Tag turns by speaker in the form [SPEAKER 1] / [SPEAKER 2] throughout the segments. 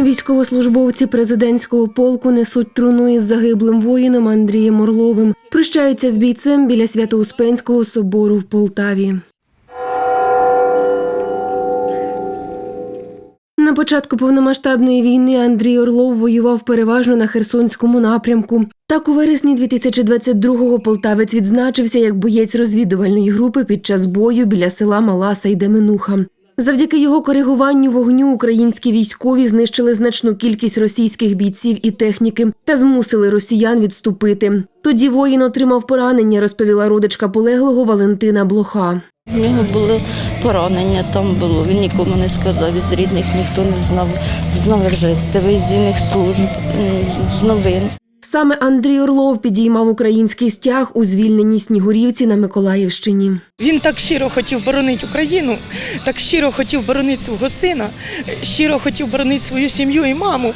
[SPEAKER 1] Військовослужбовці президентського полку несуть труну із загиблим воїном Андрієм Орловим. Прощаються з бійцем біля Свято-Успенського собору в Полтаві. На початку повномасштабної війни Андрій Орлов воював переважно на Херсонському напрямку. Так, у вересні 2022-го полтавець відзначився як боєць розвідувальної групи під час бою біля села Мала Сайдеменуха. Завдяки його коригуванню вогню українські військові знищили значну кількість російських бійців і техніки та змусили росіян відступити. Тоді воїн отримав поранення, розповіла родичка полеглого Валентина Блоха.
[SPEAKER 2] У нього було поранення, там було. Він нікому не сказав, із рідних ніхто не знав. Знали вже з телевізійних служб, з новин.
[SPEAKER 1] Саме Андрій Орлов підіймав український стяг у звільненій Снігурівці на Миколаївщині.
[SPEAKER 3] Він так щиро хотів боронити Україну, так щиро хотів боронити свого сина, щиро хотів боронити свою сім'ю і маму.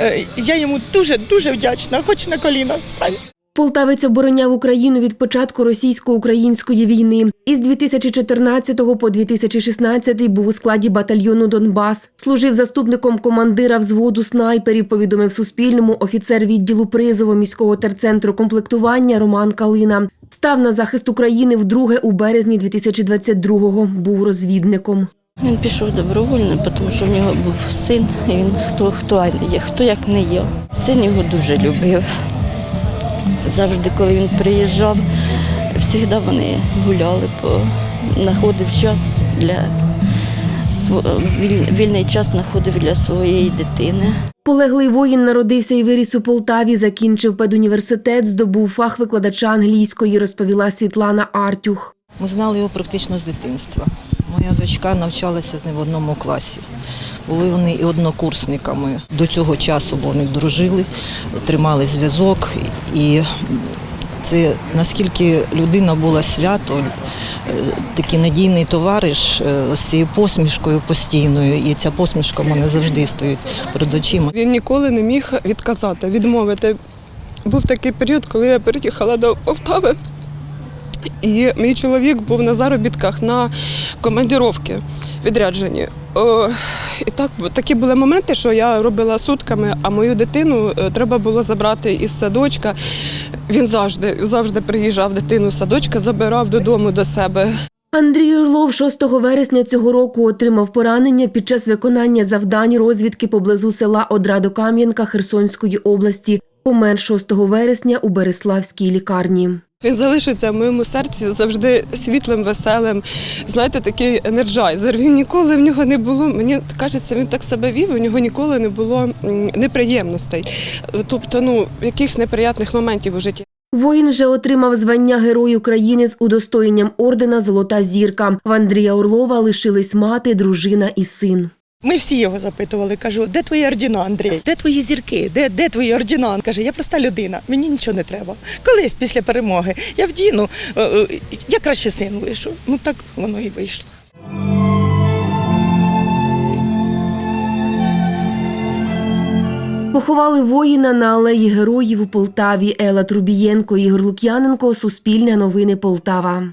[SPEAKER 3] Е, Я йому дуже дуже вдячна, хоч на коліна стань.
[SPEAKER 1] Полтавець обороняв Україну від початку російсько-української війни. Із 2014 по 2016 був у складі батальйону Донбас. Служив заступником командира взводу снайперів. Повідомив Суспільному офіцер відділу призову міського терцентру комплектування Роман Калина. Став на захист України вдруге у березні 2022-го. Був розвідником.
[SPEAKER 2] Він пішов добровольно, тому що в нього був син, і він хто, хто, є, хто як не я. Син його дуже любив. Завжди, коли він приїжджав, завжди вони гуляли, по, знаходив час для вільний час знаходив для своєї дитини.
[SPEAKER 1] Полеглий воїн народився і виріс у Полтаві, закінчив педуніверситет, здобув фах викладача англійської, розповіла Світлана Артюх.
[SPEAKER 4] Ми знали його практично з дитинства. Моя дочка навчалася з ним в одному класі. Були вони і однокурсниками. До цього часу вони дружили, тримали зв'язок. І це наскільки людина була свято, е, такий надійний товариш е, з цією посмішкою постійною. І ця посмішка в мене завжди стоїть перед очима.
[SPEAKER 5] Він ніколи не міг відказати, відмовити. Був такий період, коли я переїхала до Полтави, і мій чоловік був на заробітках на командіровки відряджені. І так, такі були моменти, що я робила сутками, а мою дитину е, треба було забрати із садочка. Він завжди, завжди приїжджав дитину з садочка, забирав додому до себе.
[SPEAKER 1] Андрій Орлов 6 вересня цього року отримав поранення під час виконання завдань розвідки поблизу села Одрадо-Кам'янка Херсонської області. Помер 6 вересня у Береславській лікарні.
[SPEAKER 5] Він залишиться в моєму серці завжди світлим, веселим. Знаєте, такий енерджайзер. Він ніколи в нього не було. Мені кажеться, він так себе вів. У нього ніколи не було неприємностей, тобто, ну якихось неприятних моментів у житті.
[SPEAKER 1] Воїн вже отримав звання Герой України з удостоєнням ордена Золота зірка. В Андрія Орлова лишились мати, дружина і син.
[SPEAKER 3] Ми всі його запитували. Кажу, де твої ордіна, Андрій? Де твої зірки? Де, де твої ордіна? Каже, я проста людина, мені нічого не треба. Колись після перемоги я вдіну, е, е, я краще син лишу. Ну так воно і вийшло.
[SPEAKER 1] Поховали воїна на алеї героїв у Полтаві. Ела Трубієнко, Ігор Лук'яненко, Суспільне новини Полтава.